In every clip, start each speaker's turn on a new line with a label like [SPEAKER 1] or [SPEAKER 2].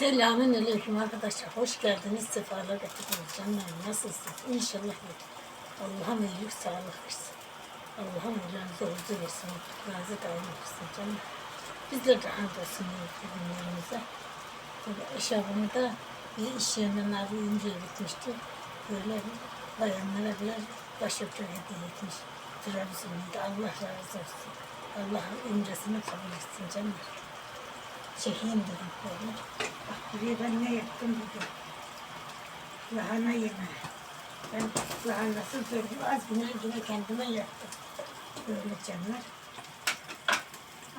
[SPEAKER 1] Selamün aleyküm arkadaşlar. Hoş geldiniz. Sefalar getirdiniz canlarım. Nasılsınız? İnşallah Allah'ım iyilik sağlık versin. Allah'ım ömrünüze huzur versin. Mutluluğunuza daim etsin canım. Bizler de hamdolsun günlerimize. Tabii eşarbımı da bir iş yerinden abi önce bitmişti. Böyle bayanlara biraz başörtü hediye etmiş. Trabzon'da Allah razı olsun. Allah ömresini kabul etsin canım. Çekeyim dedim böyle. Bak buraya ben ne yaptım bugün. Lahana yemeği. Ben lahanasız böyle az güne kendime yaptım. Böyle canlar.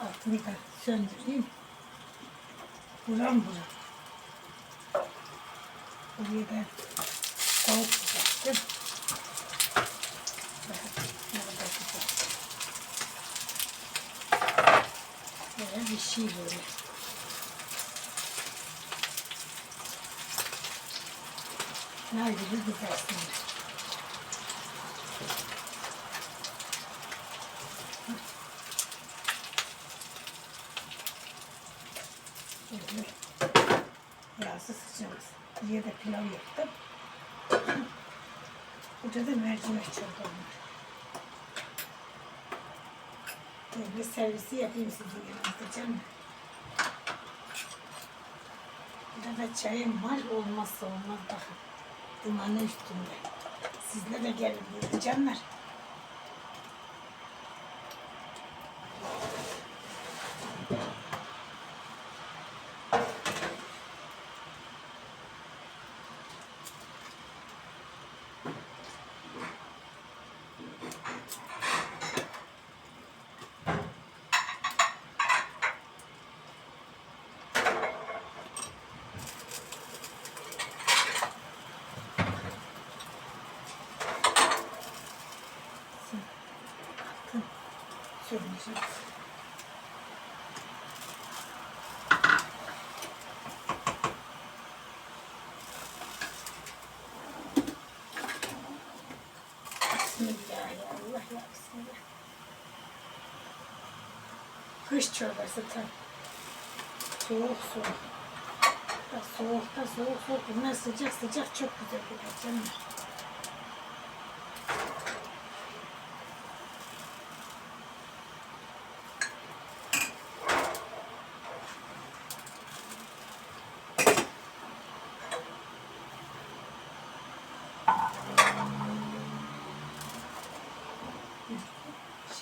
[SPEAKER 1] Altını da söndüreyim. Buram buram. Buraya ben tavuk yaptım. Böyle bir şey böyle. Nar gibi güzelsin. Yağsız sıcağız. Buraya da pilav yaptım. Burada da mercimek çorbam var. Böyle servisi yapayım sizin yanınızda canım. Burada da çayım var olmazsa olmaz bakın. Dumanı üstünde. Sizle de gelin buyurun canlar. Söyleyeceğim. Bismillah ya Allah ya Bismillah. Kış çorbası tam. Soğuk soğuk. Soğukta soğuk soğuk. Bunlar sıcak sıcak çok güzel oluyor canım.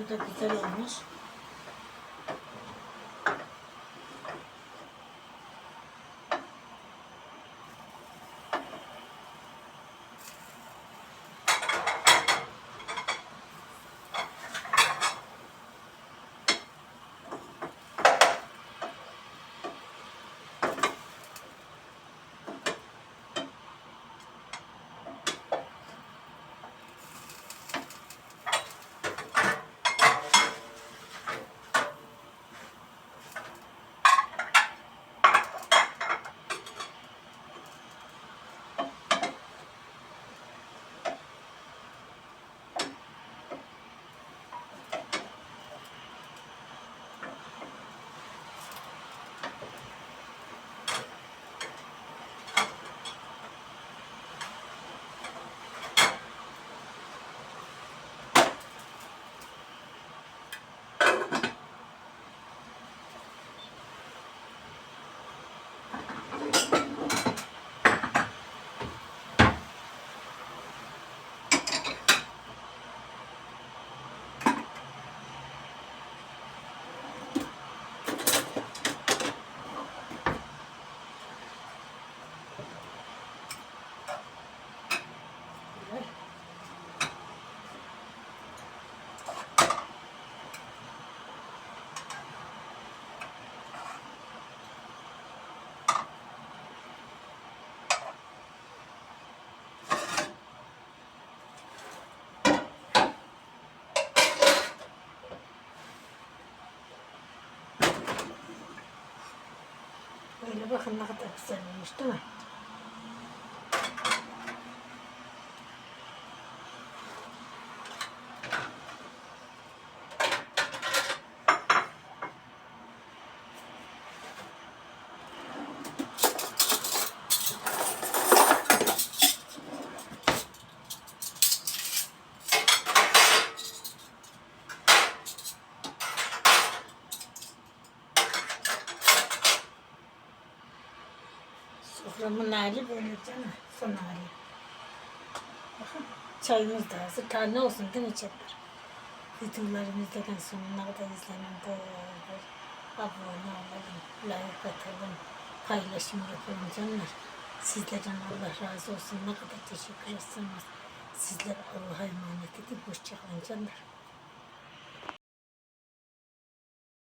[SPEAKER 1] Bu da güzel olmuş. Bakın ne kadar güzel olmuş değil mi? Soframın hali böyle canım. Son hali. Çayımız da hazır. Tane olsun değil mi çocuklar? Videolarımızdan sonuna kadar izlenin. Böyle abone olalım. Like atalım. Paylaşım yapalım canlar. Sizlerden Allah razı olsun. Ne kadar teşekkür etsiniz. Sizler Allah'a emanet edin. Hoşçakalın canlar.